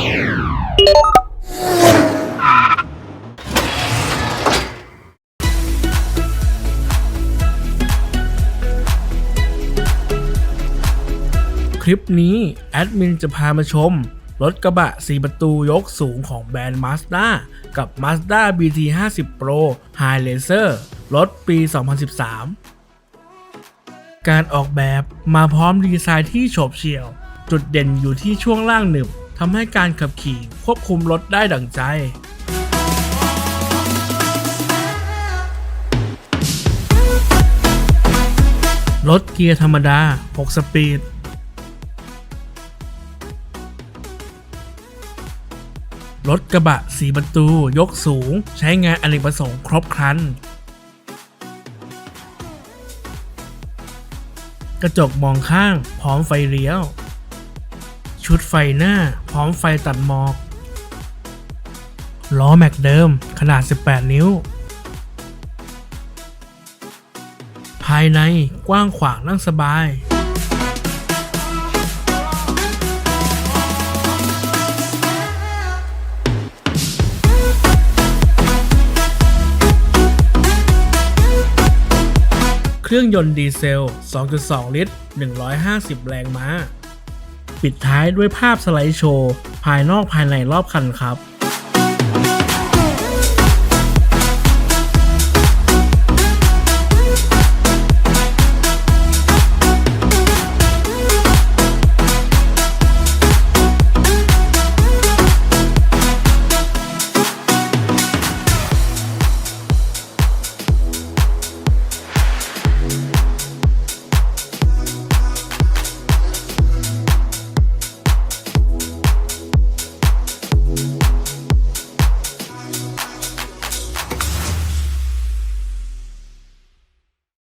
คลิปนี้ แอดมินจะพามาชม รถกระบะ 4 ประตูยกสูงของแบรนด์ Mazda กับ Mazda BT50 Pro High Racer รถปี 2013 การออกแบบมาพร้อมดีไซน์ที่โฉบเฉี่ยว จุดเด่นอยู่ที่ช่วงล่างหนึบ ทำให้การขับขี่ควบคุมรถได้ดั่งใจ รถเกียร์ธรรมดา 6 สปีด รถกระบะสีประตู ยกสูง ใช้งานอเนกประสงค์ครบครัน กระจกมองข้าง พร้อมไฟเลี้ยว ชุดไฟหน้า พร้อมไฟตัดหมอก ล้อแม็กเดิมขนาด 18 นิ้ว ภายในกว้างขวางนั่งสบาย เครื่องยนต์ดีเซล 2.2 ลิตร 150 แรงม้า ปิดท้ายด้วยภาพสไลด์โชว์ ภายนอกภายในรอบคันครับ